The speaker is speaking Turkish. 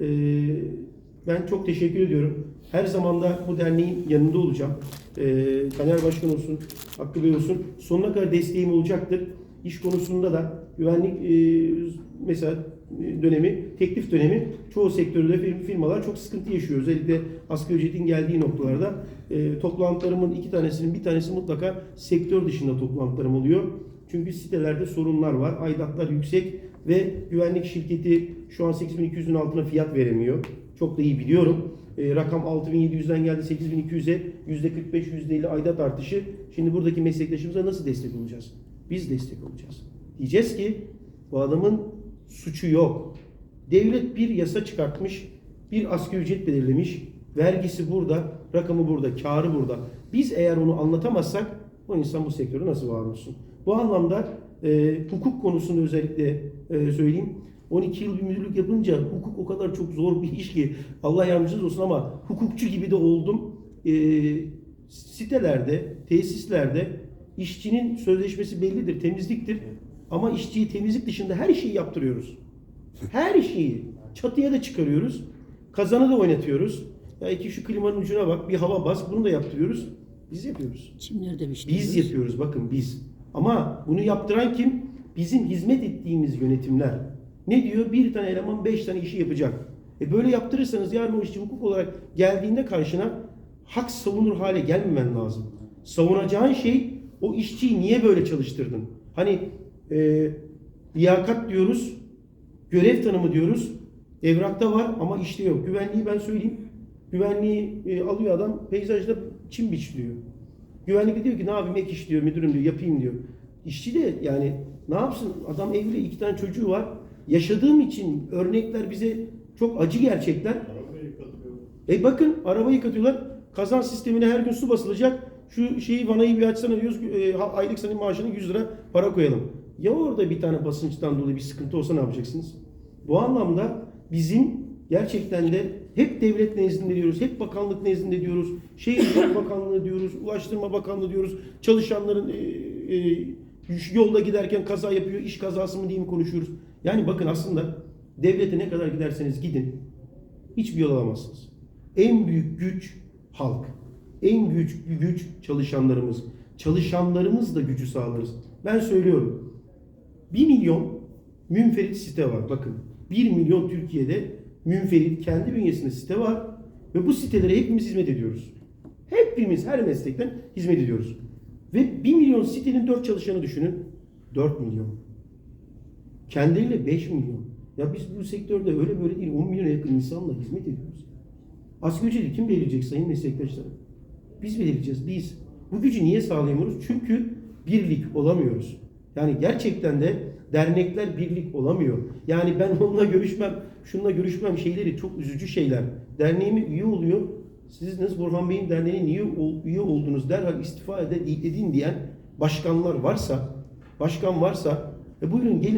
e, ben çok teşekkür ediyorum. Her zaman da bu derneğin yanında olacağım. E, Taner Başkan olsun, Hakkı Bey olsun. Sonuna kadar desteğim olacaktır. İş konusunda da güvenlik e, mesela e, dönemi, teklif dönemi çoğu sektörde firm- firmalar çok sıkıntı yaşıyor. Özellikle asgari ücretin geldiği noktalarda e, toplantılarımın iki tanesinin bir tanesi mutlaka sektör dışında toplantılarım oluyor. Çünkü sitelerde sorunlar var. Aidatlar yüksek ve güvenlik şirketi şu an 8200'ün altına fiyat veremiyor. Çok da iyi biliyorum. E, rakam 6700'den geldi 8200'e %45 %50 aidat artışı. Şimdi buradaki meslektaşımıza nasıl destek olacağız? Biz destek olacağız. Diyeceğiz ki bu adamın suçu yok. Devlet bir yasa çıkartmış, bir asgari ücret belirlemiş. Vergisi burada, rakamı burada, karı burada. Biz eğer onu anlatamazsak o insan bu sektörde nasıl var olsun? Bu anlamda e, hukuk konusunda özellikle e, söyleyeyim. 12 yıl bir müdürlük yapınca hukuk o kadar çok zor bir iş ki Allah yardımcınız olsun ama hukukçu gibi de oldum. E, sitelerde, tesislerde işçinin sözleşmesi bellidir, temizliktir. Ama işçiyi temizlik dışında her şeyi yaptırıyoruz. Her şeyi. Çatıya da çıkarıyoruz. Kazanı da oynatıyoruz. Ya iki şu klimanın ucuna bak, bir hava bas, bunu da yaptırıyoruz. Biz yapıyoruz. Kim nerede bir Biz yapıyoruz bakın biz. Ama bunu yaptıran kim? Bizim hizmet ettiğimiz yönetimler. Ne diyor? Bir tane eleman beş tane işi yapacak. E böyle yaptırırsanız yarın o işçi hukuk olarak geldiğinde karşına hak savunur hale gelmemen lazım. Savunacağın şey o işçiyi niye böyle çalıştırdın? Hani e, liyakat diyoruz, görev tanımı diyoruz. Evrakta var ama işte yok. Güvenliği ben söyleyeyim. Güvenliği e, alıyor adam peyzajda çim biçliyor. Güvenlik de diyor ki ne yapayım ek iş diyor müdürüm diyor yapayım diyor. İşçi de yani ne yapsın adam evli iki tane çocuğu var. Yaşadığım için örnekler bize çok acı gerçekler. E bakın araba yıkatıyorlar. Kazan sistemine her gün su basılacak. Şu şeyi vanayı bir açsana diyoruz. E, aylık senin maaşına 100 lira para koyalım. Ya orada bir tane basınçtan dolayı bir sıkıntı olsa ne yapacaksınız? Bu anlamda bizim gerçekten de hep devlet nezdinde diyoruz, hep bakanlık nezdinde diyoruz, Şehircilik Bakanlığı diyoruz, Ulaştırma Bakanlığı diyoruz, çalışanların e, e, yolda giderken kaza yapıyor, iş kazası mı diye mi konuşuyoruz? Yani bakın aslında devlete ne kadar giderseniz gidin, hiçbir yol alamazsınız. En büyük güç halk. En büyük güç çalışanlarımız. Çalışanlarımız da gücü sağlarız. Ben söylüyorum. 1 milyon münferit site var. Bakın 1 milyon Türkiye'de münferit kendi bünyesinde site var. Ve bu sitelere hepimiz hizmet ediyoruz. Hepimiz her meslekten hizmet ediyoruz. Ve 1 milyon sitenin 4 çalışanı düşünün. 4 milyon. Kendileriyle 5 milyon. Ya biz bu sektörde öyle böyle değil 10 milyona yakın insanla hizmet ediyoruz. Asgari ücreti kim belirleyecek sayın meslektaşlarım? Biz belirleyeceğiz, biz. Bu gücü niye sağlayamıyoruz? Çünkü birlik olamıyoruz. Yani gerçekten de dernekler birlik olamıyor. Yani ben onunla görüşmem, şununla görüşmem şeyleri çok üzücü şeyler. Derneğime üye oluyor. Siz nasıl Burhan Bey'in derneğine niye üye oldunuz derhal istifa edin diyen başkanlar varsa, başkan varsa e buyurun gelin